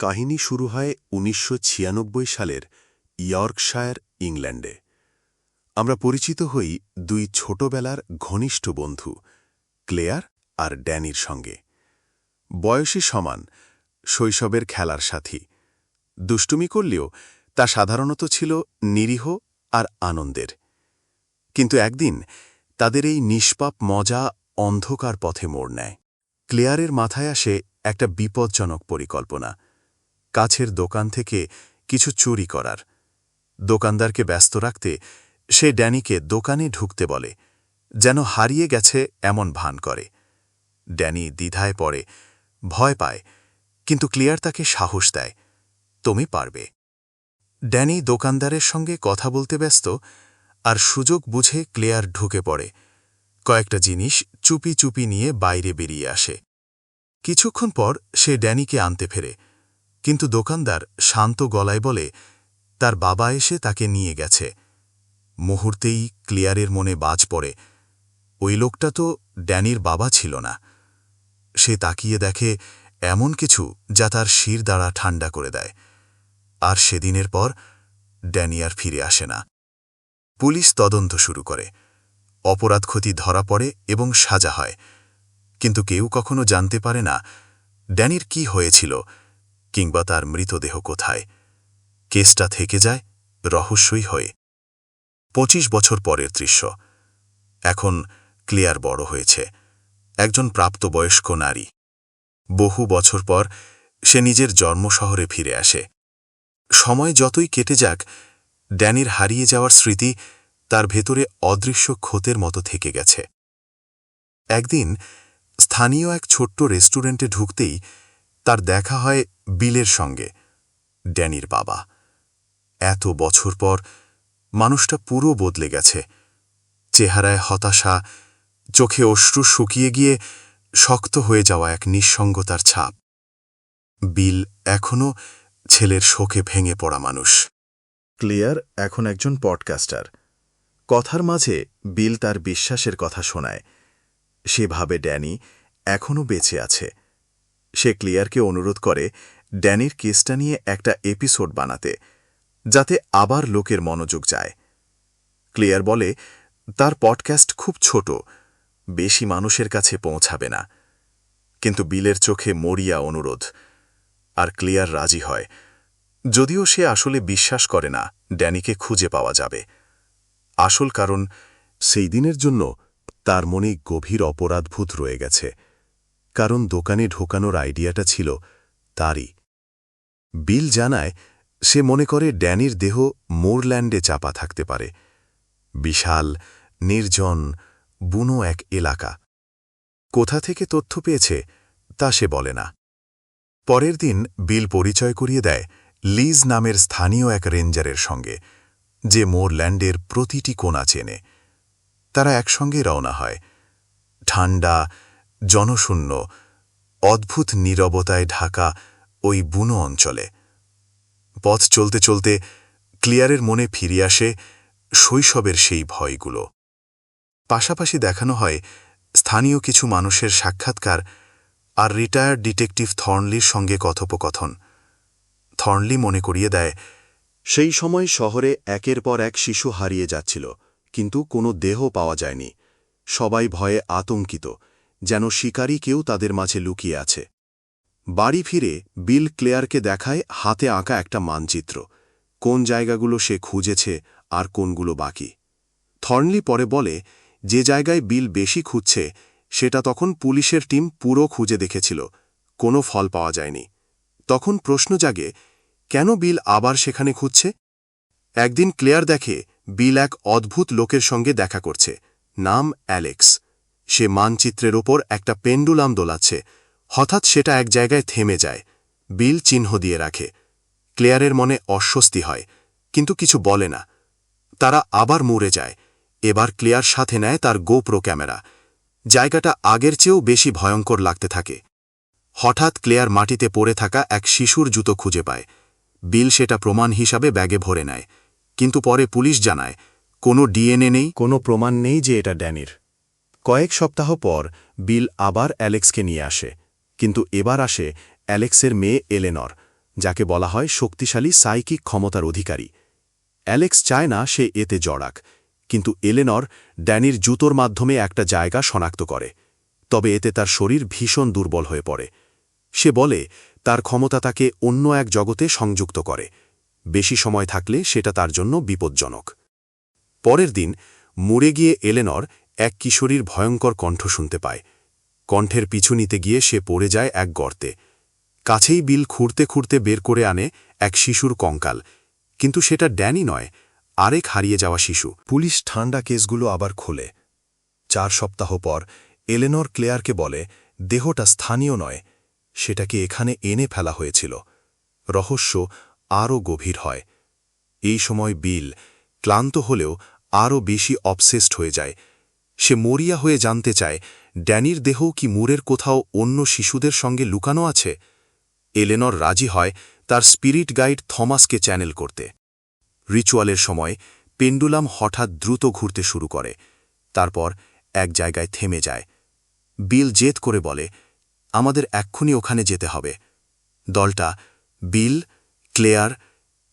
কাহিনী শুরু হয় উনিশশো ছিয়ানব্বই সালের ইয়র্কশায়ার, ইংল্যান্ডে। আমরা পরিচিত হই দুই ছোটবেলার ঘনিষ্ঠ বন্ধু, ক্লেয়ার আর ড্যানির সঙ্গে। বয়সী সমান, শৈশবের খেলার সাথী। দুষ্টুমি করলেও তা সাধারণত ছিল নিরীহ আর আনন্দের। কিন্তু একদিন তাদের এই নিষ্পাপ মজা অন্ধকার পথে মোড় নেয়। ক্লেয়ারের মাথায় আসে একটা বিপজ্জনক পরিকল্পনা। কাছের দোকান থেকে কিছু চুরি করার। দোকানদারকে ব্যস্ত রাখতে সে ড্যানিকে দোকানে ঢুকতে বলে, যেন হারিয়ে গেছে এমন ভান করে। ড্যানি দ্বিধায় পড়ে, ভয় পায়, কিন্তু ক্লিয়ার তাকে সাহস দেয়, তুমি পারবে। ড্যানি দোকানদারের সঙ্গে কথা বলতে ব্যস্ত আর সুযোগ বুঝে ক্লেয়ার ঢুকে পড়ে। কয়েকটা জিনিস চুপি চুপি নিয়ে বাইরে বেরিয়ে আসে। কিছুক্ষণ পর সে ড্যানিকে আনতে ফেরে। কিন্তু দোকানদার শান্ত গলায় বলে, তার বাবা এসে তাকে নিয়ে গেছে। মুহূর্তেই ক্লিয়ারের মনে বাজ পড়ে। ওই লোকটা তো ড্যানির বাবা ছিল না। সে তাকিয়ে দেখে এমন কিছু যা তার শির দ্বারা ঠান্ডা করে দেয়। আর সেদিনের পর ড্যানি আর ফিরে আসে না। পুলিশ তদন্ত শুরু করে। অপরাধ ক্ষতি ধরা পড়ে এবং সাজা হয়। কিন্তু কেউ কখনো জানতে পারে না, ড্যানির কি হয়েছিল। কিংবা তার মৃতদেহ কোথায়? কেসটা থেকে যায়, রহস্যই হয়ে। পঁচিশ বছর পরের দৃশ্য। এখন ক্লিয়ার বড় হয়েছে। একজন প্রাপ্তবয়স্ক নারী। বহু বছর পর সে নিজের জন্মশহরে ফিরে আসে। সময় যতই কেটে যাক, ড্যানির হারিয়ে যাওয়ার স্মৃতি তার ভেতরে অদৃশ্য ক্ষতের মতো থেকে গেছে। একদিন স্থানীয় এক ছোট্ট রেস্টুরেন্টে ঢুকতেই তার দেখা হয় বিলের সঙ্গে, ড্যানির বাবা। এত বছর পর মানুষটা পুরো বদলে গেছে। চেহারায় হতাশা, চোখে অশ্রু শুকিয়ে গিয়ে শক্ত হয়ে যাওয়া এক নিঃসঙ্গতার ছাপ। বিল এখনও ছেলের শোকে ভেঙে পড়া মানুষ। ক্লিয়ার এখন একজন পডকাস্টার। কথার মাঝে বিল তার বিশ্বাসের কথা শোনায়। সে ভাবে ড্যানি এখনও বেঁচে আছে। সে ক্লিয়ারকে অনুরোধ করে ড্যানির কেসটা নিয়ে একটা এপিসোড বানাতে, যাতে আবার লোকের মনোযোগ যায়। ক্লিয়ার বলে, তার পডকাস্ট খুব ছোট, বেশি মানুষের কাছে পৌঁছাবে না। কিন্তু বিলের চোখে মরিয়া অনুরোধ, আর ক্লিয়ার রাজি হয়, যদিও সে আসলে বিশ্বাস করে না ড্যানিকে খুঁজে পাওয়া যাবে। আসল কারণ, সেই দিনের জন্য তার মনে গভীর অপরাধভূত রয়ে গেছে। কারণ দোকানে ঢোকানোর আইডিয়াটা ছিল তারই। বিল জানায়, সে মনে করে ড্যানির দেহ মোরল্যান্ডে চাপা থাকতে পারে। বিশাল, নির্জন, বুনো এক এলাকা। কোথা থেকে তথ্য পেয়েছে, তা সে বলে না। পরের দিন বিল পরিচয় করিয়ে দেয় লিজ নামের স্থানীয় এক রেঞ্জারের সঙ্গে, যে মোরল্যান্ডের প্রতিটি কোণা চেনে। তারা একসঙ্গে রওনা হয়। ঠান্ডা জনশূন্য, অদ্ভুত নীরবতায় ঢাকা ওই বুনো অঞ্চলে। পথ চলতে চলতে ক্লিয়ারের মনে ফিরে আসে শৈশবের সেই ভয়গুলো। পাশাপাশি দেখানো হয় স্থানীয় কিছু মানুষের সাক্ষাৎকার আর রিটায়ার্ড ডিটেকটিভ থর্নলির সঙ্গে কথোপকথন। থর্নলি মনে করিয়ে দেয়, সেই সময় শহরে একের পর এক শিশু হারিয়ে যাচ্ছিল, কিন্তু কোনো দেহ পাওয়া যায়নি। সবাই ভয়ে আতঙ্কিত যেন শিকারী কেউ তাদের মাঝে লুকিয়ে আছে। বাড়ি ফিরে বিল ক্লেয়ারকে দেখায় হাতে আঁকা একটা মানচিত্র। কোন জায়গাগুলো সে খুঁজেছে আর কোনগুলো বাকি। থর্নলি পরে বলে, যে জায়গায় বিল বেশি খুঁজছে, সেটা তখন পুলিশের টিম পুরো খুঁজে দেখেছিল। কোনো ফল পাওয়া যায়নি। তখন প্রশ্ন জাগে, কেন বিল আবার সেখানে খুঁজছে? একদিন ক্লেয়ার দেখে বিল এক অদ্ভুত লোকের সঙ্গে দেখা করছে। নাম অ্যালেক্স। সে মানচিত্রের ওপর একটা পেন্ডুলাম দোলাচ্ছে। হঠাৎ সেটা এক জায়গায় থেমে যায়। বিল চিহ্ন দিয়ে রাখে। ক্লেয়ারের মনে অস্বস্তি হয়, কিন্তু কিছু বলে না। তারা আবার মরে যায়। এবার ক্লিয়ার সাথে নেয় তার গোপ্রো ক্যামেরা। জায়গাটা আগের চেয়েও বেশি ভয়ঙ্কর লাগতে থাকে। হঠাৎ ক্লেয়ার মাটিতে পড়ে থাকা এক শিশুর জুতো খুঁজে পায়। বিল সেটা প্রমাণ হিসাবে ব্যাগে ভরে নেয়। কিন্তু পরে পুলিশ জানায়, কোনো ডিএনএ নেই, কোনো প্রমাণ নেই যে এটা ড্যানির। কয়েক সপ্তাহ পর বিল আবার অ্যালেক্সকে নিয়ে আসে, কিন্তু এবার আসে অ্যালেক্সের মেয়ে এলেনর, যাকে বলা হয় শক্তিশালী সাইকিক ক্ষমতার অধিকারী। অ্যালেক্স চায় না সে এতে জড়াক, কিন্তু এলেনর ড্যানির জুতোর মাধ্যমে একটা জায়গা শনাক্ত করে, তবে এতে তার শরীর ভীষণ দুর্বল হয়ে পড়ে। সে বলে, তার ক্ষমতা তাকে অন্য এক জগতে সংযুক্ত করে, বেশি সময় থাকলে সেটা তার জন্য বিপজ্জনক। পরের দিন মুড়ে গিয়ে এলেনর এক কিশোরীর ভয়ঙ্কর কণ্ঠ শুনতে পায়। কণ্ঠের পিছু নিতে গিয়ে সে পড়ে যায় এক গর্তে। কাছেই বিল খুঁড়তে খুঁড়তে বের করে আনে এক শিশুর কঙ্কাল। কিন্তু সেটা ড্যানি নয়, আরেক হারিয়ে যাওয়া শিশু। পুলিশ ঠান্ডা কেসগুলো আবার খোলে। চার সপ্তাহ পর, এলেনর ক্লেয়ারকে বলে, দেহটা স্থানীয় নয়, সেটাকে এখানে এনে ফেলা হয়েছিল। রহস্য আরও গভীর হয়। এই সময় বিল ক্লান্ত হলেও আরও বেশি অবসেসড হয়ে যায়। সে মরিয়া হয়ে জানতে চায়, ড্যানির দেহ কি মুরের কোথাও অন্য শিশুদের সঙ্গে লুকানো আছে? এলেনর রাজি হয় তার স্পিরিট গাইড থমাসকে চ্যানেল করতে। রিচুয়ালের সময় পেন্ডুলাম হঠাৎ দ্রুত ঘুরতে শুরু করে। তারপর এক জায়গায় থেমে যায়। বিল জেদ করে বলে, আমাদের এক্ষুনি ওখানে যেতে হবে। দলটা, বিল, ক্লেয়ার,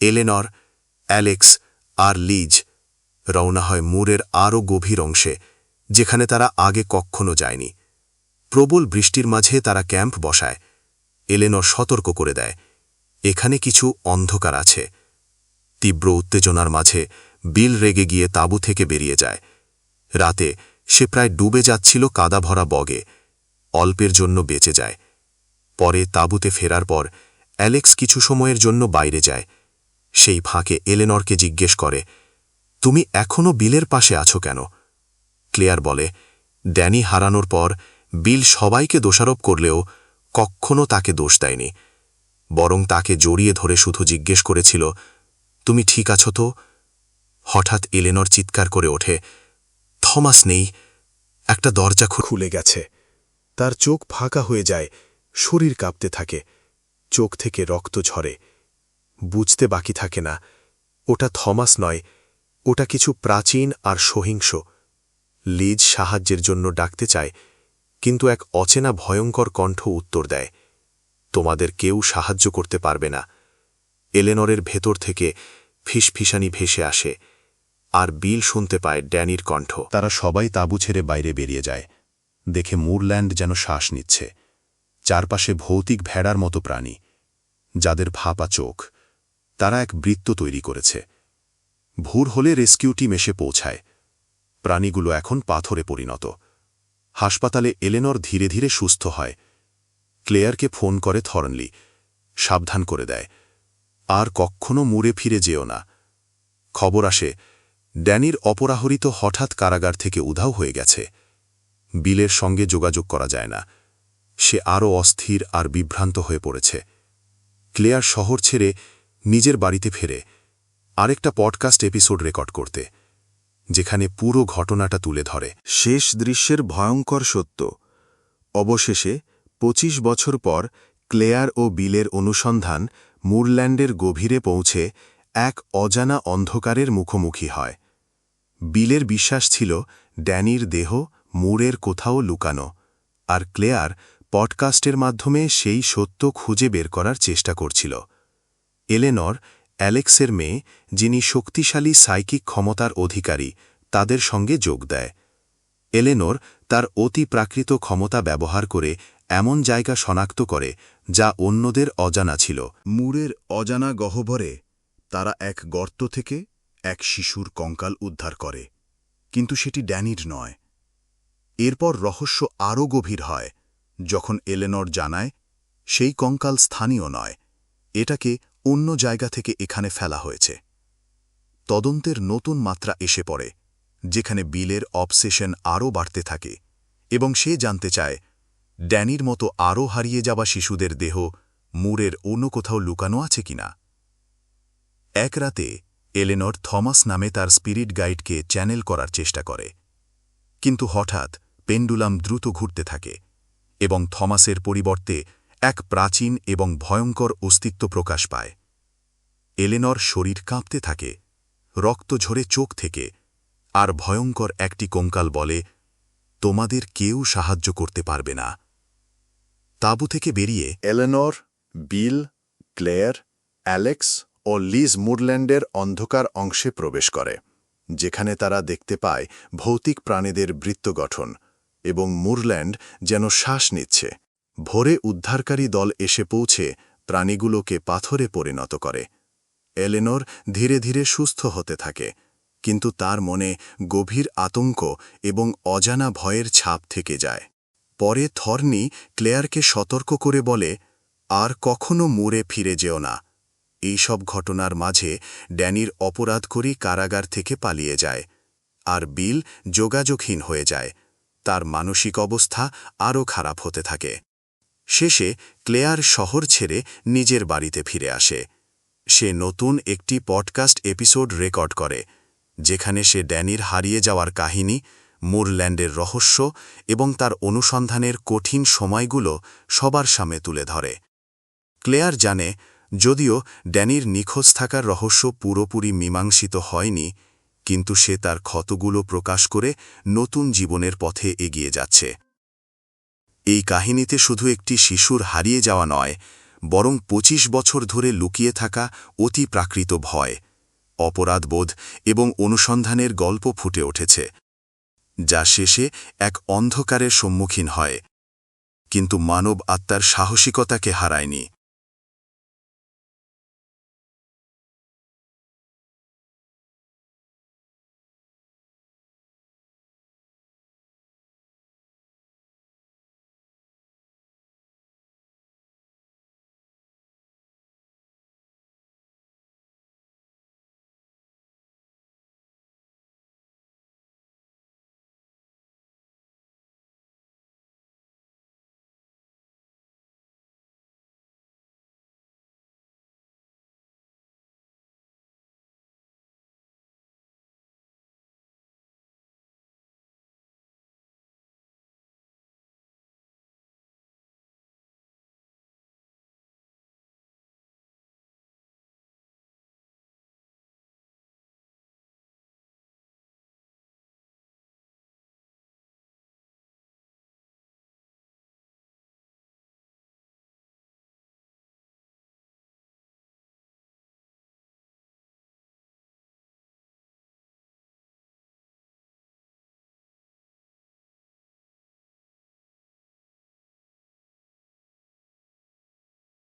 এলেনর, অ্যালেক্স আর লিজ, রওনা হয় মুরের আরও গভীর অংশে। যেখানে তারা আগে কখনো যায়নি। প্রবল বৃষ্টির মাঝে তারা ক্যাম্প বসায়। এলেনর সতর্ক করে দেয়। এখানে কিছু অন্ধকার আছে। তীব্র উত্তেজনার মাঝে বিল রেগে গিয়ে তাঁবু থেকে বেরিয়ে যায়। রাতে সে প্রায় ডুবে যাচ্ছিল কাদা ভরা বগে। অল্পের জন্য বেঁচে যায়। পরে তাঁবুতে ফেরার পর অ্যালেক্স কিছু সময়ের জন্য বাইরে যায়। সেই ফাঁকে এলেনরকে জিজ্ঞেস করে, তুমি এখনও বিলের পাশে আছো কেন? ক্লেয়ার বলে, ড্যানি হারানোর পর বিল সবাইকে দোষারোপ করলেও কখনো তাকে দোষ দেয়নি। বরং তাকে জড়িয়ে ধরে শুধু জিজ্ঞেস করেছিল, তুমি ঠিক আছো তো? হঠাৎ এলেনর চিৎকার করে ওঠে, থমাস নেই, একটা দরজা খুলে গেছে। তার চোখ ফাঁকা হয়ে যায়, শরীর কাঁপতে থাকে, চোখ থেকে রক্ত ঝরে। বুঝতে বাকি থাকে না, ওটা থমাস নয়, ওটা কিছু প্রাচীন আর সহিংস। লিজ সাহায্যের জন্য ডাকতে চায়, কিন্তু এক অচেনা ভয়ঙ্কর কণ্ঠ উত্তর দেয়, তোমাদের কেউ সাহায্য করতে পারবে না। এলেনরের ভেতর থেকে ফিসফিসানি ভেসে আসে, আর বিল শুনতে পায় ড্যানির কণ্ঠ। তারা সবাই তাঁবু ছেড়ে বাইরে বেরিয়ে যায়, দেখে মুরল্যান্ড যেন শ্বাস নিচ্ছে। চারপাশে ভৌতিক ভেড়ার মতো প্রাণী, যাদের ভাপা চোখ। তারা এক বৃত্ত তৈরি করেছে। ভোর হলে রেস্কিউ টিম এসে পৌঁছায়। প্রাণীগুলো এখন পাথরে পরিণত। হাসপাতালে এলেনর ধীরে ধীরে সুস্থ হয়। ক্লেয়ারকে ফোন করে থরনলি। সাবধান করে দেয়। আর কখনো মুড়ে ফিরে যেও না। খবর আসে, ড্যানির অপরাহরিত হঠাৎ কারাগার থেকে উধাও হয়ে গেছে। বিলের সঙ্গে যোগাযোগ করা যায় না। সে আরও অস্থির আর বিভ্রান্ত হয়ে পড়েছে। ক্লেয়ার শহর ছেড়ে নিজের বাড়িতে ফেরে। আরেকটা পডকাস্ট এপিসোড রেকর্ড করতে। যেখানে পুরো ঘটনাটা তুলে ধরে। শেষ দৃশ্যের ভয়ঙ্কর সত্য। অবশেষে ২৫ বছর পর, ক্লেয়ার ও বিলের অনুসন্ধান মুরল্যান্ডের গভীরে পৌঁছে এক অজানা অন্ধকারের মুখোমুখি হয়। বিলের বিশ্বাস ছিল, ড্যানির দেহ মুরের কোথাও লুকানো, আর ক্লেয়ার পডকাস্টের মাধ্যমে সেই সত্য খুঁজে বের করার চেষ্টা করছিল। এলেনর অ্যালেক্সের মেয়ে, যিনি শক্তিশালী সাইকিক ক্ষমতার অধিকারী, তাদের সঙ্গে যোগ দেয়। এলেনোর তার অতি প্রাকৃত ক্ষমতা ব্যবহার করে এমন জায়গা শনাক্ত করে যা অন্যদের অজানা ছিল। মুরের অজানা গহ্বরে তারা এক গর্ত থেকে এক শিশুর কঙ্কাল উদ্ধার করে, কিন্তু সেটি ড্যানির নয়। এরপর রহস্য আরও গভীর হয়, যখন এলেনর জানায়, সেই কঙ্কাল স্থানীয় নয়, এটাকে অন্য জায়গা থেকে এখানে ফেলা হয়েছে। তদন্তের নতুন মাত্রা এসে পড়ে, যেখানে বিলের অবসেশন আরও বাড়তে থাকে এবং সে জানতে চায়, ড্যানির মতো আরও হারিয়ে যাওয়া শিশুদের দেহ মুরের অন্য কোথাও লুকানো আছে কিনা। এক রাতে, এলেনর থমাস নামে তার স্পিরিট গাইডকে চ্যানেল করার চেষ্টা করে। কিন্তু হঠাৎ, পেন্ডুলাম দ্রুত ঘুরতে থাকে এবং থমাসের পরিবর্তে এক প্রাচীন এবং ভয়ঙ্কর অস্তিত্ব প্রকাশ পায়। এলেনর শরীর কাঁপতে থাকে, রক্ত ঝরে চোখ থেকে, আর ভয়ঙ্কর একটি কঙ্কাল বলে, তোমাদের কেউ সাহায্য করতে পারবে না। তাঁবু থেকে বেরিয়ে এলেনর, বিল, ক্লেয়ার, অ্যালেক্স ও লিজ মুরল্যান্ডের অন্ধকার অংশে প্রবেশ করে, যেখানে তারা দেখতে পায় ভৌতিক প্রাণীদের বৃত্ত গঠন এবং মুরল্যান্ড যেন শ্বাস নিচ্ছে। ভোরে উদ্ধারকারী দল এসে পৌঁছে প্রাণীগুলোকে পাথরে পরিণত করে। এলেনর ধীরে ধীরে সুস্থ হতে থাকে, কিন্তু তার মনে গভীর আতঙ্ক এবং অজানা ভয়ের ছাপ থেকে যায়। পরে থর্নি ক্লেয়ারকে সতর্ক করে বলে, আর কখনো মুড়ে ফিরে যেও না। এইসব ঘটনার মাঝে ড্যানির অপরাধ করি কারাগার থেকে পালিয়ে যায়, আর বিল যোগাযোগহীন হয়ে যায়। তার মানসিক অবস্থা আরও খারাপ হতে থাকে। শেষে ক্লেয়ার শহর ছেড়ে নিজের বাড়িতে ফিরে আসে। সে নতুন একটি পডকাস্ট এপিসোড রেকর্ড করে, যেখানে সে ড্যানির হারিয়ে যাওয়ার কাহিনী, মুরল্যান্ডের রহস্য এবং তার অনুসন্ধানের কঠিন সময়গুলো সবার সামনে তুলে ধরে। ক্লেয়ার জানে, যদিও ড্যানির নিখোঁজ থাকার রহস্য পুরোপুরি মীমাংসিত হয়নি, কিন্তু সে তার ক্ষতগুলো প্রকাশ করে নতুন জীবনের পথে এগিয়ে যাচ্ছে। এই কাহিনীতে শুধু একটি শিশুর হারিয়ে যাওয়া নয়, বরং ২৫ বছর ধরে লুকিয়ে থাকা অতি প্রাকৃত ভয়, অপরাধবোধ এবং অনুসন্ধানের গল্প ফুটে উঠেছে, যা শেষে এক অন্ধকারের সম্মুখীন হয়। কিন্তু মানব আত্মার সাহসিকতাকে হারায়নি।